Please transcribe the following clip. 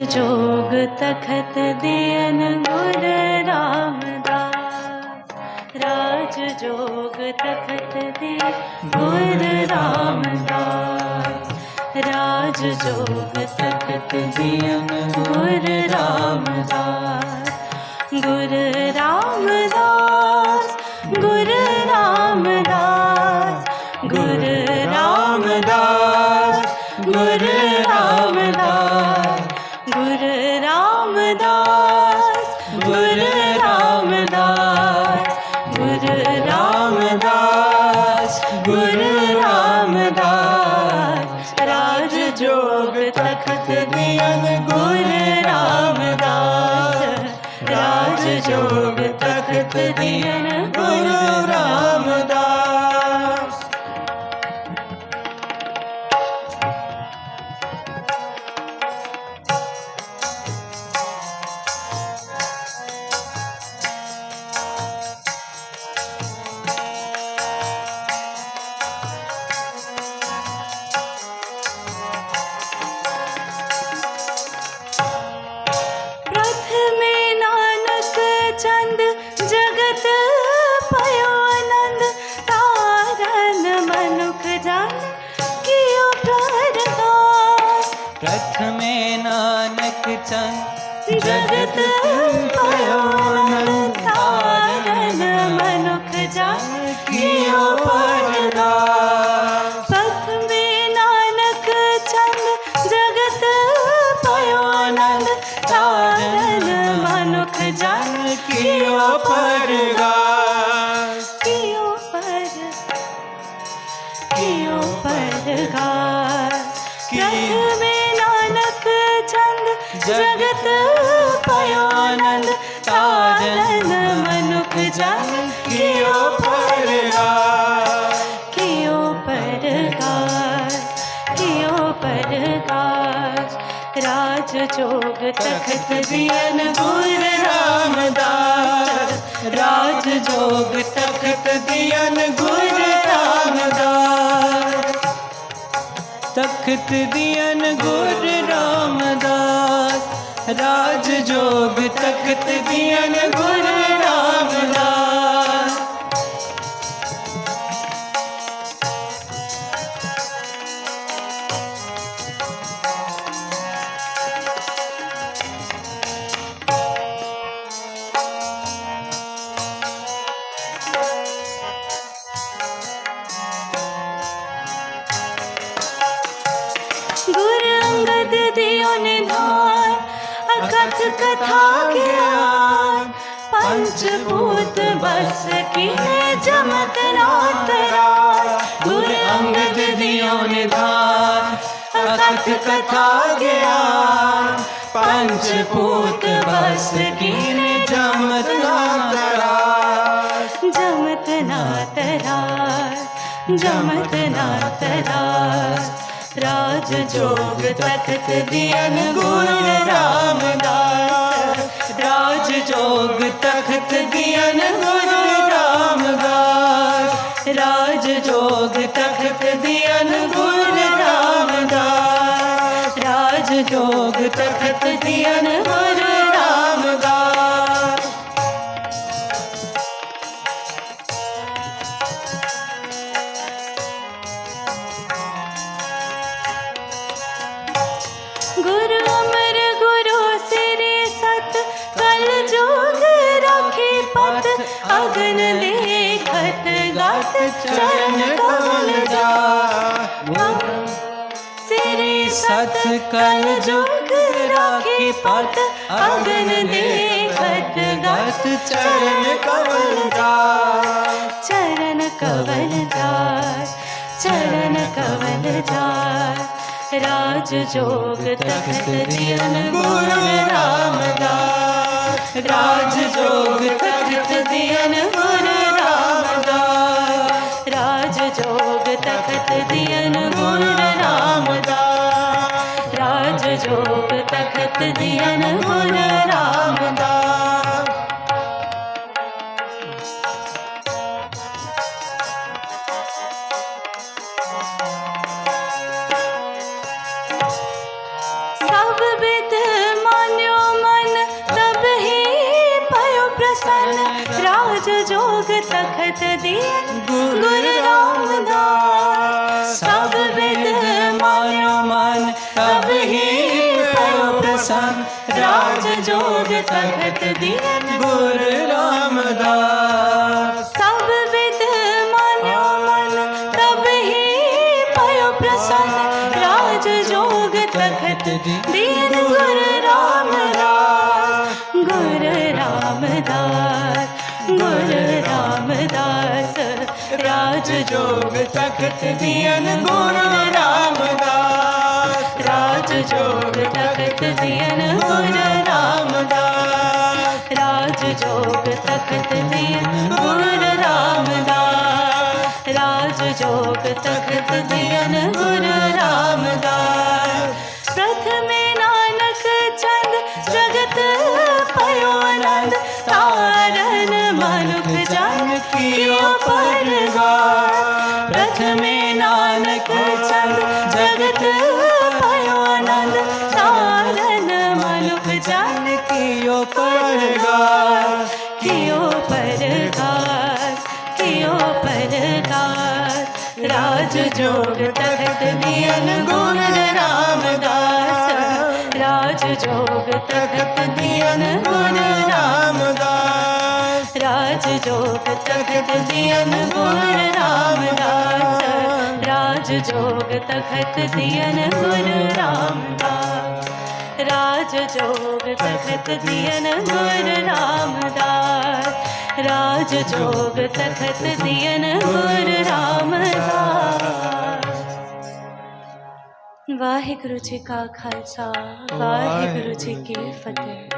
ਜੋਗ ਤਖਤ ਦੇ ਅਨਗੁਰ ਰਾਮਦਾਸ। ਰਾਜ ਜੋਗ ਤਖਤ ਦੇ ਗੁਰ ਰਾਮਦਾਸ। ਰਾਜ ਜੋਗ ਤਖਤ ਦੇ ਅਨਗੁਰ ਰਾਮਦਾਸ। ਗੁਰ ਰਾਮਦਾਸ ਗੁਰ ਰਾਮਦਾਸ। ਗੁਰ ਰਾਮਦਾਸ ਗੁਰ ਰਾਮਦਾਸ। जोग तखत दियन गुर रामदास राज जोग तखत दियन गुर रामदास वचन जगत कयो नंतारन मनुख जा कियो परदा पथ में नानक चंद जगत पयो नंद तारन मनुख जा कियो पर ਜਗਤ ਪਾਇਓ ਆਨੰਦ ਸਾਜਨ ਮਨੁਖ ਜਨ ਕਿਉ ਪਰਗਾਰ ਕਿਉ ਪਰਗਾਰ ਕਿਉ ਪਰਗਾਰ ਰਾਜ ਜੋਗ ਤਖਤ ਦਿਨ ਗੁਰ ਰਾਮਦਾਸ ਰਾਜ ਜੋਗ ਤਖਤ ਦਿਨ ਗੁਰ ਰਾਮਦਾਸ ਤਖਤ ਦਿਨ ਗੁਰ ਰਾਮਦਾਸ ਰਾਜ ਜੋਗ ਤਖਤ ਦੀਆਂ ਗੁਰਾਂ कथा ज्ञान पंचभूत बस की जमत नाथ रास गुर अंगद दियो निधान अकथ कथा ज्ञान पंचभूत बस कीने जमत नातरास जमत नाथ रास जमत नाथ रास राज जोग तखत दियन गुर रामदास राज ਤਖਤ ਗਿਆਨ ਗੁਰੂ ਰਾਮਦਾਸ। ਰਾਜ ਜੋਗ ਤਖਤ ਗਿਆਨ ਗੁਰੂ ਰਾਮਦਾਸ। ਰਾਜ ਜੋਗ ਤਖਤ ਗਿਆਨ ਗੁਰੂ गुरु ਚਰਨ ਕਮਲ ਜਾ ਸਿਰੇ ਸਤ ਕਲ ਜੋਗ ਰਾਖੀ ਪਤ ਅਗਨ ਦੇ ਖਤ ਗਤ ਚਰਨ ਕਮਲ ਜਾ ਚਰਨ ਕਮਲ ਜਾ ਚਰਨ ਕਮਲ ਜਾ ਰਾਜ ਜੋਗ ਤਖਤ ਦਿਨ ਗੁਰੂ ਰਾਮ ਦਾ ਰਾਜ ਜੋਗ ਤਖਤ ਦਿਨ ਗੁਰੂ ਜੋਗ ਤਖਤ ਜੀਵਨ ਗੁਰ ਰਾਮ ਦਾ ਸਭ ਬਿਦ ਮਾਨਿਓ ਮਨ, ਤਬ ਹੀ ਭਇਓ ਪ੍ਰਸੰਨ। ਰਾਜ ਜੋਗ ਤਖਤ ਦੀਨ ਗੁਰ ਰਾਮ ਦਾ ਸਭ ਬਿਦ ਮਾਨਿਓ ਮਨ ਪਉ ਰਾਜ ਜੋਗ ਤਖਤ ਦੀਨ ਗੁਰ ਰਾਮਦਾਸ। ਸਭ ਵਿਦ ਮਾਨਿਓ ਮਨ, ਤਬ ਹੀ ਪਇਓ ਪ੍ਰਸੰਨ, ਰਾਜ ਜੋਗ ਤਖਤ ਦੀਨ ਗੁਰ ਰਾਮਦਾਸ। ਗੁਰ ਰਾਮਦਾਸ ਗੁਰ ਰਾਮਦਾਸ, ਰਾਜ ਜੋਗ ਤਖਤ ਦੀਨ ਗੁਰ ਰਾਮਦਾਸ। ਰਾਜ ਜੋਗ ਤਖਤ ਜੋਗ ਤਖਤ ਦੀਨ ਗੁਰ ਰਾਮਦਾਸ ਰਾਜ ਜੋਗ ਤਖਤ ਦੀਨ ਗੁਰ ਰਾਮਦਾਸ ਪ੍ਰਥਮੇ ਨਾਨਕ ਚੰਦ ਜਗਤ ਪਇਓ ਆਨੰਦ ਤਾਰਨ ਮਨੁਖ ਜਨ ਕੀਓ ਪਰਗਾਰ ਪ੍ਰਥਮੇ ਨਾਨਕ ਚੰਦ ਜਗਤ ਪਇਓ ਆਨੰਦ ਤਾਰਨ ਮਨੁਖ ਜਨ ਕੀਓ ਪਰਗਾਸ ਕਿਉ ਪਰਗਾਸ ਕਿਉ ਪਰਗਾਸ ਰਾਜ ਜੋਗ ਤਖਤ ਦੀਨ ਗੁਣ ਰਾਮਦਾਸ ਰਾਜ ਜੋਗ ਤਖਤ ਦੀਨ ਗੁਣ ਰਾਮਦਾਸ ਰਾਜ ਜੋਗ ਤਖਤ ਦੀਨ ਗੁਣ ਰਾਮਦਾਸ ਰਾਜ ਜੋਗ ਤਖਤ ਦੀਨ ਗੁਣ ਰਾਮਦਾਸ ਰਾਜ ਜੋਗ ਤਖਤ ਦੀਨ ਗੁਰ ਰਾਮਦਾਸ ਰਾਜ ਜੋਗ ਤਖਤ ਦੀਨ ਗੁਰ ਰਾਮਦਾਸ ਵਾਹਿਗੁਰੂ ਜੀ ਕਾ ਖਾਲਸਾ ਵਾਹਿਗੁਰੂ ਜੀ ਕੀ ਫਤਿਹ